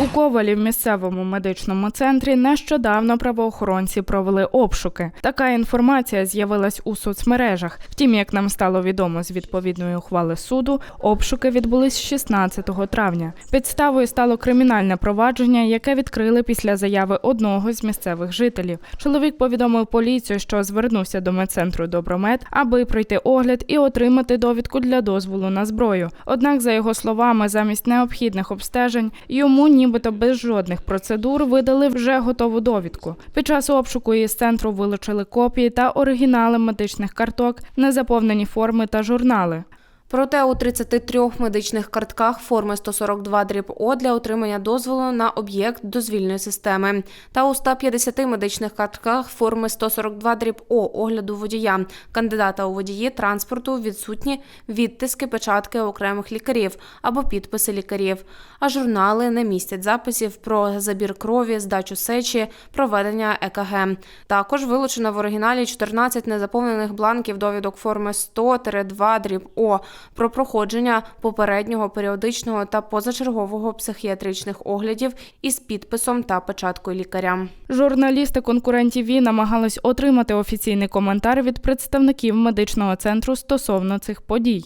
У Ковалі в місцевому медичному центрі нещодавно правоохоронці провели обшуки. Така інформація з'явилась у соцмережах. Втім, як нам стало відомо з відповідної ухвали суду, обшуки відбулись 16 травня. Підставою стало кримінальне провадження, яке відкрили після заяви одного з місцевих жителів. Чоловік повідомив поліцію, що звернувся до медцентру Добромед, аби пройти огляд і отримати довідку для дозволу на зброю. Однак, за його словами, замість необхідних обстежень йому нібито без жодних процедур видали вже готову довідку. Під час обшуку із центру вилучили копії та оригінали медичних карток, незаповнені форми та журнали. Проте у 33 медичних картках форми 142 дріб О для отримання дозволу на об'єкт дозвільної системи. Та у 150 медичних картках форми 142 дріб О огляду водія, кандидата у водії транспорту відсутні відтиски печатки окремих лікарів або підписи лікарів, а журнали не містять записів про забір крові, здачу сечі, проведення ЕКГ. Також вилучено в оригіналі 14 незаповнених бланків довідок форми 100-2 дріб О про проходження попереднього періодичного та позачергового психіатричних оглядів із підписом та печаткою лікаря. Журналісти конкурентів ВІ намагались отримати офіційний коментар від представників медичного центру стосовно цих подій.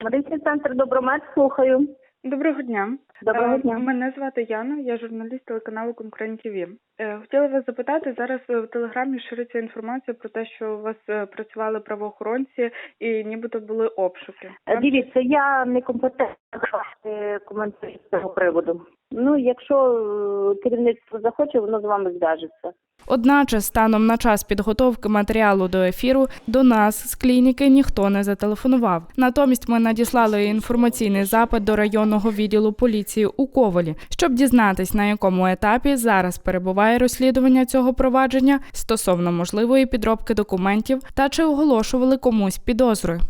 Медичний центр Добромед, слухаю. Доброго дня. Доброго Е, дня. Мене звати Яна, я журналіст телеканалу Конкурент ТВ. Е, Хотіла вас запитати, зараз е, в телеграмі шириться інформація про те, що у вас працювали правоохоронці і нібито були обшуки. Дивіться, я не компетентна коментарі з цього приводу. Ну, якщо е, керівництво захоче, воно з вами зв'яжеться. Одначе, станом на час підготовки матеріалу до ефіру, до нас з клініки ніхто не зателефонував. Натомість ми надіслали інформаційний запит до районного відділу поліції у Ковалі, щоб дізнатись, на якому етапі зараз перебуває розслідування цього провадження стосовно можливої підробки документів та чи оголошували комусь підозри.